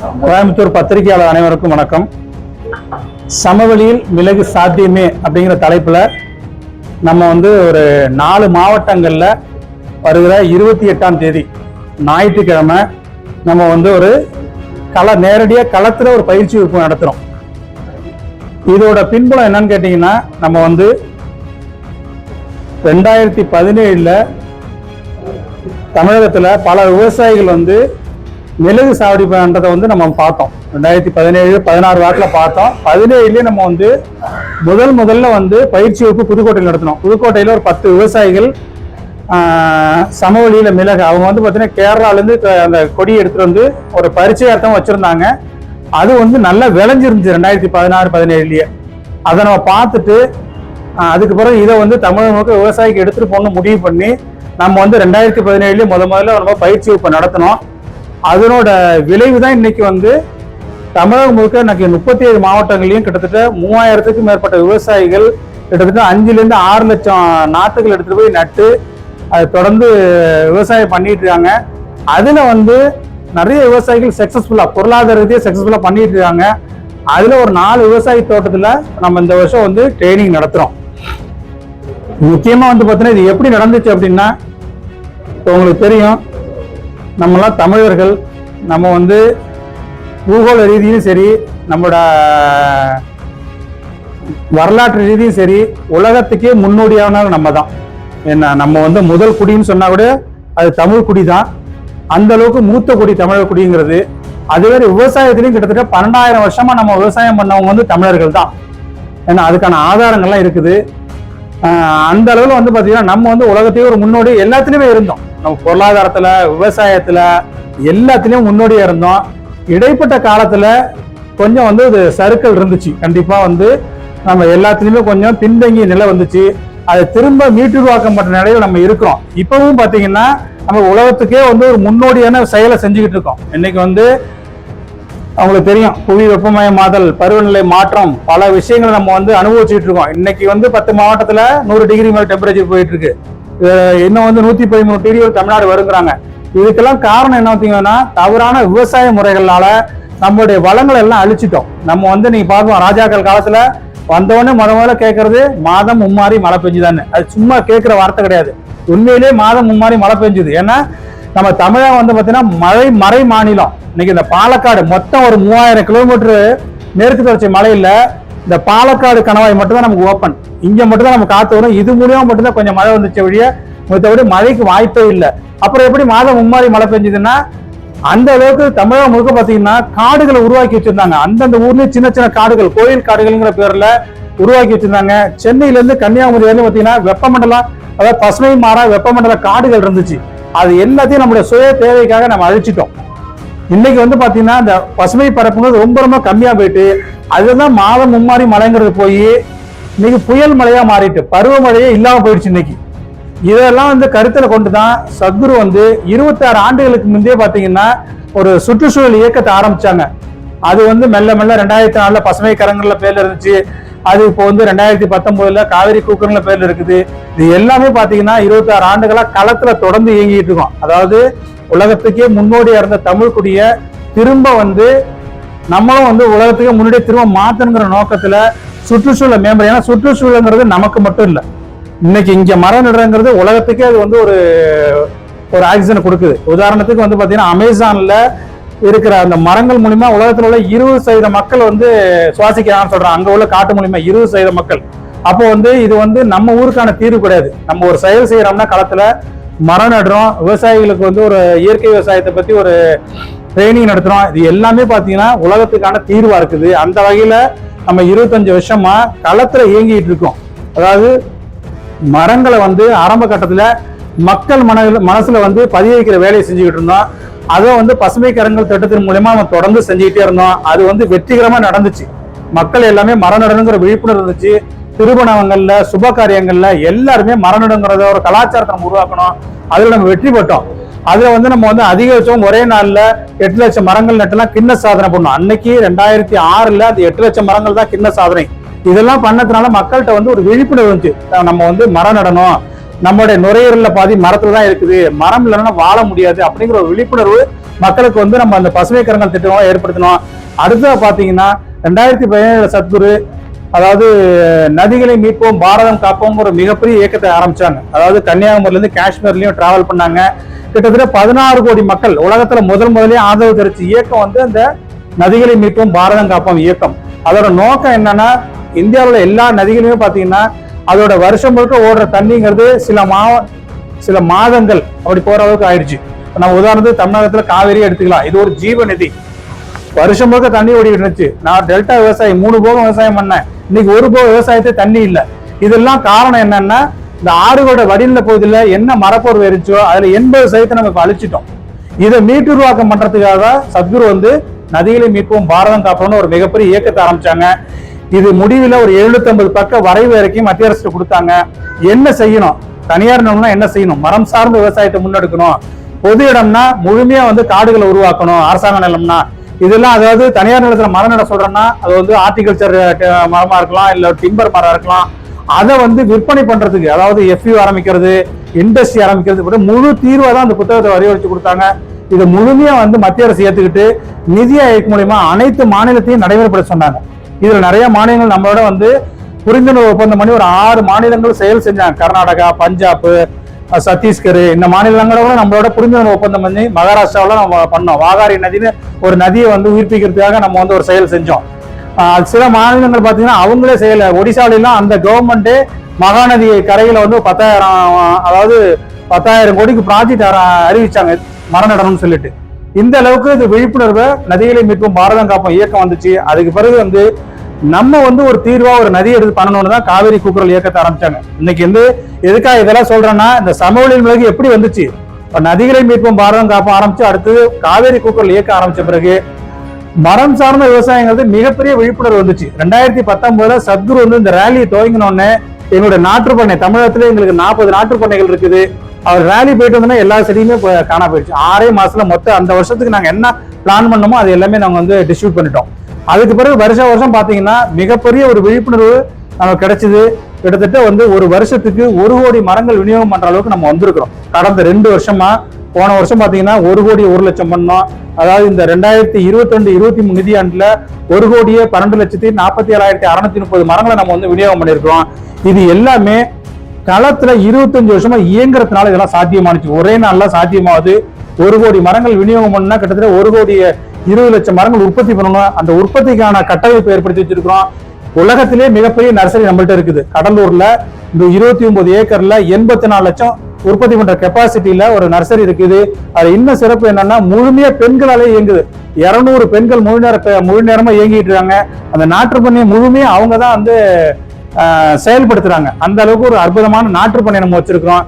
கோயம்புத்தூர் பத்திரிகையாளர் அனைவருக்கும் வணக்கம். சமவெளியில் மிளகு சாத்தியமே அப்படிங்கிற தலைப்புல நம்ம வந்து ஒரு நாலு மாவட்டங்கள்ல வருகிற இருபத்தி எட்டாம் தேதி ஞாயிற்றுக்கிழமை நம்ம வந்து ஒரு கல நேரடியா களத்துல ஒரு பயிற்சி வகுப்பு நடத்துறோம். இதோட பின்புலம் என்னன்னு கேட்டீங்கன்னா நம்ம வந்து ரெண்டாயிரத்தி பதினேழுல தமிழகத்துல பல விவசாயிகள் வந்து மிளகு சாவடி பண்ணுறதை வந்து நம்ம பார்த்தோம். ரெண்டாயிரத்தி பதினேழு பதினாறு வாரத்தில் பார்த்தோம். பதினேழுலேயே நம்ம வந்து முதல் முதல்ல வந்து பயிற்சி வகுப்பு புதுக்கோட்டையில் நடத்தினோம். புதுக்கோட்டையில் ஒரு பத்து விவசாயிகள் சமவெளியில் மிளகு அவங்க வந்து பார்த்தீங்கன்னா கேரளாலேருந்து அந்த கொடி எடுத்துகிட்டு வந்து ஒரு பரிச்சயார்த்தம் வச்சுருந்தாங்க. அது வந்து நல்லா விளைஞ்சிருந்துச்சு ரெண்டாயிரத்தி பதினாறு பதினேழுலேயே. அதை நம்ம பார்த்துட்டு அதுக்கு பிறகு இதை வந்து தமிழக முழுக்க விவசாயிக்கு எடுத்துகிட்டு போகணும்னு முடிவு பண்ணி நம்ம வந்து ரெண்டாயிரத்தி பதினேழுலேயே முத முதல்ல நம்ம பயிற்சி வகுப்பு நடத்தினோம். அதனோட விளைவு தான் இன்னைக்கு வந்து தமிழகம் முழுக்க இன்னைக்கு முப்பத்தி ஏழு மாவட்டங்களையும் கிட்டத்தட்ட மூவாயிரத்துக்கும் மேற்பட்ட விவசாயிகள் கிட்டத்தட்ட அஞ்சுலேருந்து ஆறு லட்சம் நாற்றுகள் எடுத்துகிட்டு போய் நட்டு அதை தொடர்ந்து விவசாயம் பண்ணிட்டு இருக்காங்க. அதில் வந்து நிறைய விவசாயிகள் சக்ஸஸ்ஃபுல்லாக பொருளாதார ரீதியாக சக்ஸஸ்ஃபுல்லாக பண்ணிட்டு இருக்காங்க. அதில் ஒரு நாலு விவசாய தோட்டத்தில் நம்ம இந்த வருஷம் வந்து ட்ரைனிங் நடத்துகிறோம் முக்கியமாக வந்து பார்த்தீங்கன்னா இது எப்படி நடந்துச்சு அப்படின்னா இப்போ உங்களுக்கு தெரியும் நம்மளாம் தமிழர்கள் நம்ம வந்து பூகோள ரீதியும் சரி நம்மளோட வரலாற்று ரீதியும் சரி உலகத்துக்கே முன்னோடியானவர் நம்ம தான் என்ன நம்ம வந்து முதல் குடின்னு சொன்னா கூட அது தமிழ் குடி தான் அந்த அளவுக்கு மூத்த குடி தமிழர் குடிங்கிறது. அதுவே விவசாயத்திலையும் கிட்டத்தட்ட பன்னெண்டாயிரம் வருஷமா நம்ம விவசாயம் பண்ணவங்க வந்து தமிழர்கள் தான் ஏன்னா அதுக்கான ஆதாரங்கள்லாம் இருக்குது. அந்த அளவில் வந்து பார்த்தீங்கன்னா நம்ம வந்து உலகத்தையே ஒரு முன்னோடி எல்லாத்துலேயுமே இருந்தோம். நம்ம பொருளாதாரத்தில் விவசாயத்தில் எல்லாத்துலேயும் முன்னோடியாக இருந்தோம். இடைப்பட்ட காலத்தில் கொஞ்சம் வந்து இது சறுக்கல் இருந்துச்சு. கண்டிப்பாக வந்து நம்ம எல்லாத்துலேயுமே கொஞ்சம் பின்தங்கிய நிலை வந்துச்சு. அதை திரும்ப மீட்டுருவாக்கப்பட்ட நிலையில் நம்ம இருக்கிறோம். இப்பவும் பார்த்தீங்கன்னா நம்ம உலகத்துக்கே வந்து ஒரு முன்னோடியான செயலை செஞ்சுக்கிட்டு இருக்கோம். இன்னைக்கு வந்து அவங்களுக்கு தெரியும். புவி வெப்பமயமாதல் பருவநிலை மாற்றம் பல விஷயங்களை நம்ம வந்து அனுபவிச்சுட்டு இருக்கோம். இன்னைக்கு வந்து பத்து மாவட்டத்தில் நூறு டிகிரி மேல டெம்பரேச்சர் போயிட்டு இருக்கு இன்னும் வந்து நூத்தி பதிமூணு டிகிரி தமிழ்நாடு வருங்கிறாங்க. இதுக்கெல்லாம் காரணம் என்ன பார்த்தீங்கன்னா தவறான விவசாய முறைகளால நம்மளுடைய வளங்களை எல்லாம் அழிச்சிட்டோம். நம்ம வந்து நீங்க பார்ப்போம் ராஜாக்கள் காலத்துல வந்தவொடனே முத முதல்ல கேட்கறது மாதம் மும்மாறி மழை பெஞ்சுதான்னு. அது சும்மா கேட்கிற வார்த்தை கிடையாது. உண்மையிலேயே மாதம் மும்மாறி மழை பெஞ்சுது. ஏன்னா நம்ம தமிழகம் வந்து பார்த்தீங்கன்னா மழை மறை மாநிலம். இன்னைக்கு இந்த பாலக்காடு மொத்தம் ஒரு மூவாயிரம் கிலோமீட்டர் மேற்கு தொடர்ச்சி மலையில் இந்த பாலக்காடு கணவாய் மட்டும்தான் நமக்கு ஓப்பன் இங்கே மட்டும்தான் நம்ம காற்று வரும். இது மூலியமாக மட்டும்தான் கொஞ்சம் மழை வந்துச்சு வழிய மற்றபடி மழைக்கு வாய்ப்பே இல்லை. அப்புறம் எப்படி மாதம் மும்மாரி மழை பெஞ்சதுன்னா அந்த அளவுக்கு தமிழகம் முழுக்க பார்த்தீங்கன்னா காடுகளை உருவாக்கி வச்சிருந்தாங்க. அந்தந்த ஊர்லேயும் சின்ன சின்ன காடுகள் கோயில் காடுகள்ங்கிற பேரில் உருவாக்கி வச்சிருந்தாங்க. சென்னையிலேருந்து கன்னியாகுமரி வரையும் பார்த்தீங்கன்னா வெப்பமண்டலம் அதாவது பசுமை மாறா வெப்பமண்டல காடுகள் இருந்துச்சு. அது எல்லாத்தையும் நம்மளுடைய சுய தேவைக்காக நம்ம அழிச்சிட்டோம். இன்னைக்கு வந்து பாத்தீங்கன்னா இந்த பசுமை பரப்புங்கிறது ரொம்ப ரொம்ப கம்மியா போயிட்டு அதுதான் மாதம் மும்மாறி மழைங்கிறது போய் இன்னைக்கு புயல் மழையா மாறிட்டு பருவமழையே இல்லாம போயிடுச்சு இன்னைக்கு. இதெல்லாம் வந்து கருத்துல கொண்டு தான் சத்குரு வந்து இருபத்தாறு ஆண்டுகளுக்கு முந்தைய பாத்தீங்கன்னா ஒரு சுற்றுச்சூழல் இயக்கத்தை ஆரம்பிச்சாங்க. அது வந்து மெல்ல மெல்ல ரெண்டாயிரத்தி நாலுல பசுமை கரங்கள்ல பேர்ல இருந்துச்சு. அது இப்போ வந்து ரெண்டாயிரத்தி பத்தொன்பதுல காவிரி கூக்கன்ல பேர்ல இருக்குது. இது எல்லாமே பாத்தீங்கன்னா இருபத்தாறு ஆண்டுகளா களத்துல தொடர்ந்து இயங்கிட்டு இருக்கோம். அதாவது உலகத்துக்கே முன்னோடியா இருந்த தமிழ் குடிய திரும்ப வந்து நம்மளும் வந்து உலகத்துக்கே முன்னாடியே திரும்ப மாத்தணுங்கிற நோக்கத்துல சுற்றுச்சூழலை மேம்படு ஏன்னா சுற்றுச்சூழல்ங்கிறது நமக்கு மட்டும் இல்லை இன்னைக்கு இங்க மரம் நடுறங்கிறது உலகத்துக்கே அது வந்து ஒரு ஒரு ஆக்சிஜனை கொடுக்குது. உதாரணத்துக்கு வந்து பாத்தீங்கன்னா அமேசான்ல இருக்கிற அந்த மரங்கள் மூலிமா உலகத்தில் உள்ள இருபது சதவீத மக்கள் வந்து சுவாசிக்கிறான்னு சொல்றாங்க. அங்க உள்ள காட்டு மூலிமா இருபது சதவீத மக்கள். அப்போ வந்து இது வந்து நம்ம ஊருக்கான தீர்வு கிடையாது. நம்ம ஒரு செயல் செய்யறோம்னா களத்துல மரம் நடுறோம். விவசாயிகளுக்கு வந்து ஒரு இயற்கை விவசாயத்தை பத்தி ஒரு ட்ரைனிங் நடத்துறோம். இது எல்லாமே பாத்தீங்கன்னா உலகத்துக்கான தீர்வா இருக்குது. அந்த வகையில நம்ம இருபத்தஞ்சு வருஷமா களத்துல இயங்கிட்டு இருக்கோம். அதாவது மரங்களை வந்து ஆரம்ப கட்டத்துல மக்கள் மன மனசுல வந்து பதிய வைக்கிற வேலையை செஞ்சுக்கிட்டு இருந்தோம். அதை வந்து பசுமை கரங்கள் திட்டத்தின் மூலயமா நம்ம தொடர்ந்து செஞ்சுக்கிட்டே இருந்தோம். அது வந்து வெற்றிகரமா நடந்துச்சு. மக்கள் எல்லாமே மரம் நடணுங்கிற விழிப்புணர்வு இருந்துச்சு. திருமணங்கள்ல சுப காரியங்கள்ல எல்லாருமே மரம் நடுங்கிறத ஒரு கலாச்சாரத்தை நம்ம உருவாக்கணும். அதுல நம்ம வெற்றி பெற்றோம். அதுல வந்து நம்ம வந்து அதிகபட்சம் ஒரே நாள்ல எட்டு லட்சம் மரங்கள் நட்டுலாம் கிண்ண சாதனை பண்ணோம். அன்னைக்கு ரெண்டாயிரத்தி ஆறுல அந்த எட்டு லட்சம் மரங்கள் தான் கிண்ண சாதனை. இதெல்லாம் பண்ணதுனால மக்கள்கிட்ட வந்து ஒரு விழிப்புணர்வு வந்துச்சு நம்ம வந்து மரம் நடணும் நம்மளுடைய நுரையீரல்ல பாதி மரத்துல தான் இருக்குது. மரம் இல்லைன்னா வாழ முடியாது அப்படிங்கிற ஒரு விழிப்புணர்வு மக்களுக்கு வந்து நம்ம அந்த பசுமை கரங்கள் திட்டம் ஏற்படுத்தணும். அடுத்தது பார்த்தீங்கன்னா ரெண்டாயிரத்தி பதினேழு சத்குரு அதாவது நதிகளை மீட்போம் பாரதம் காப்போம் ஒரு மிகப்பெரிய இயக்கத்தை ஆரம்பிச்சாங்க. அதாவது கன்னியாகுமரியிலேருந்து காஷ்மீர்லையும் டிராவல் பண்ணாங்க. கிட்டத்தட்ட பதினாறு கோடி மக்கள் உலகத்துல முதல் முதலே ஆதரவு தெரிவிச்ச இயக்கம் வந்து அந்த நதிகளை மீட்போம் பாரதம் காப்போம் இயக்கம். அதோட நோக்கம் என்னன்னா இந்தியாவில் எல்லா நதிகளையும் பார்த்தீங்கன்னா அதோட வருஷம் முழுக்க ஓடுற தண்ணிங்கிறது சில மா சில மாதங்கள் அப்படி போற அளவுக்கு ஆயிடுச்சு. இப்போ நம்ம உதாரணத்துக்கு தமிழகத்துல காவேரி எடுத்துக்கலாம். இது ஒரு ஜீவ நிதி வருஷம் முழுக்க தண்ணி ஓடிக்கிட்டு இருந்துச்சு. நான் டெல்டா விவசாயி மூணு போகம் விவசாயம் பண்ணேன். இன்னைக்கு ஒரு போக விவசாயத்தை தண்ணி இல்லை. இதெல்லாம் காரணம் என்னன்னா இந்த ஆறுகளோட வடிநில பகுதியில் என்ன மரப்பொருள் இருந்துச்சோ அதுல எண்பது சதவீதத்தை நம்ம அழிச்சிட்டோம். இதை மீட்டுருவாக்கம் பண்றதுக்காக சத்குரு வந்து நதிகளை மீட்போம் பாரதம் காப்போம்னு ஒரு மிகப்பெரிய இயக்கத்தை ஆரம்பிச்சாங்க. இது முடிவில் ஒரு 750 பக்க வரைவு இறக்கி மத்திய அரசு கொடுத்தாங்க. என்ன செய்யணும்? தனியார் நிலம்னா என்ன செய்யணும்? மரம் சார்ந்த விவசாயத்தை முன்னெடுக்கணும். பொது இடம்னா முழுமையா வந்து காடுகளை உருவாக்கணும். அரசாங்க நிலம்னா. இதெல்லாம் அதாவது தனியார் நிலத்துல மரம் நட சொல்றேன்னா அது வந்து ஆர்டிகல்ச்சர் மரமா இருக்கலாம் இல்ல டிம்பர் மரம் இருக்கலாம். அதை வந்து விற்பனை பண்றதுக்கு அதாவது எஃப்யூ ஆரம்பிக்கிறது இண்டஸ்ட்ரி ஆரம்பிக்கிறது கூட முழு தீர்வை தான் அந்த புத்தகத்தை வரையறுத்து கொடுத்தாங்க. இதை முழுமையா வந்து மத்திய அரசு ஏத்துக்கிட்டு நிதி ஆயோக் மூலியமா அனைத்து மாநிலத்தையும் நடைமுறைப்பட சொன்னாங்க. இதுல நிறைய மாநிலங்கள் நம்மளோட வந்து புரிந்துணர்வு ஒப்பந்தம் பண்ணி ஒரு ஆறு மாநிலங்கள் செயல் செஞ்சாங்க. கர்நாடகா பஞ்சாப் சத்தீஸ்கர் இந்த மாநிலங்களோட நம்மளோட புரிந்துணர்வு ஒப்பந்தம் பண்ணி மகாராஷ்டிராவில் நம்ம பண்ணோம். வாகாரி நதின்னு ஒரு நதியை வந்து உயிர்ப்பிக்கிறதுக்காக நம்ம வந்து ஒரு செயல் செஞ்சோம். சில மாநிலங்கள் பார்த்தீங்கன்னா அவங்களே செய்யல. ஒடிசாவிலாம் அந்த கவர்மெண்ட்டே மகாநதி கரையில வந்து பத்தாயிரம் அதாவது பத்தாயிரம் கோடிக்கு ப்ராஜெக்ட் அறிவிச்சாங்க. மரம் நடணும்னு சொல்லிட்டு. இந்த அளவுக்கு இது விழிப்புணர்வை நதிகளை மீட்பும் பாரதம் காப்போம் இயக்கம் வந்துச்சு. அதுக்கு பிறகு வந்து நம்ம வந்து ஒரு தீர்வா ஒரு நதி எடுத்து பண்ணணும்னு தான் காவேரி கூக்குரல் இயக்கத்தை ஆரம்பிச்சாங்க. இன்னைக்கு வந்து எதுக்காக இதெல்லாம் சொல்றேன்னா இந்த சமவெளியின் மிளகு எப்படி வந்துச்சு? இப்போ நதிகளை மீட்பும் பாரதம் காப்போம் ஆரம்பிச்சு அடுத்தது காவேரி கூக்குரல் இயக்கம் ஆரம்பிச்ச பிறகு மரம் சார்ந்த விவசாயங்கிறது மிகப்பெரிய விழிப்புணர்வு வந்துச்சு. ரெண்டாயிரத்தி பத்தொன்பதுல சத்குரு வந்து இந்த ரேலியை துவங்கினோடனே எங்களுடைய நாற்றுப்பண்ணை தமிழகத்துல எங்களுக்கு நாற்பது நாற்றுப்பண்ணைகள் இருக்குது. அவர் ரேலி போயிட்டு வந்தோன்னா எல்லா செடியுமே இப்போ காணா போயிடுச்சு ஆறே மாசத்துல மொத்தம் அந்த வருஷத்துக்கு நாங்க என்ன பிளான் பண்ணோமோ அது எல்லாமே நாங்க வந்து டிஸ்ட்ரிபியூட் பண்ணிட்டோம். அதுக்கு பிறகு வருஷ வருஷம் பாத்தீங்கன்னா மிகப்பெரிய ஒரு விழிப்புணர்வு நமக்கு கிடைச்சது. கிட்டத்தட்ட வந்து ஒரு வருஷத்துக்கு ஒரு கோடி மரங்கள் விநியோகம் பண்ற அளவுக்கு நம்ம வந்திருக்கிறோம். கடந்த ரெண்டு வருஷமா போன வருஷம் பாத்தீங்கன்னா ஒரு கோடி ஒரு லட்சம் பண்ணோம். அதாவது இந்த ரெண்டாயிரத்தி இருபத்தி ரெண்டு இருபத்தி மூணு நிதியாண்டுல ஒரு கோடியே பன்னெண்டு லட்சத்தி நாற்பத்தி ஏழாயிரத்தி அறுநூத்தி முப்பது மரங்களை நம்ம வந்து விநியோகம் பண்ணியிருக்கிறோம். இது எல்லாமே களத்துல இருபத்தஞ்சு வருஷமா இயங்குறதுனால இதெல்லாம் சாத்தியமானுச்சு. ஒரே நாள்ல சாத்தியமாகுது. ஒரு கோடி மரங்கள் விநியோகம் பண்ணா கிட்டத்தட்ட ஒரு கோடி இருபது லட்சம் மரங்கள் உற்பத்தி பண்ணணும். அந்த உற்பத்திக்கான கட்டமைப்பு ஏற்படுத்தி வச்சிருக்கிறோம். உலகத்திலே மிகப்பெரிய நர்சரி நம்மள்ட்ட இருக்குது. கடலூர்ல இந்த இருபத்தி ஒன்பது ஏக்கர்ல எண்பத்தி நாலு லட்சம் உற்பத்தி பண்ற கெப்பாசிட்டியில ஒரு நர்சரி இருக்குது. அது இன்னும் சிறப்பு என்னன்னா முழுமையா பெண்களாலே இயங்குது. இருநூறு பெண்கள் முழு நேர முழு நேரமா இயங்கிட்டு இருக்காங்க. அந்த நாட்டு பண்ணையை முழுமையா அவங்க தான் வந்து செயல்படுத்துறாங்க. அந்த அளவுக்கு ஒரு அற்புதமான நாற்று நம்ம வச்சிருக்கிறோம்.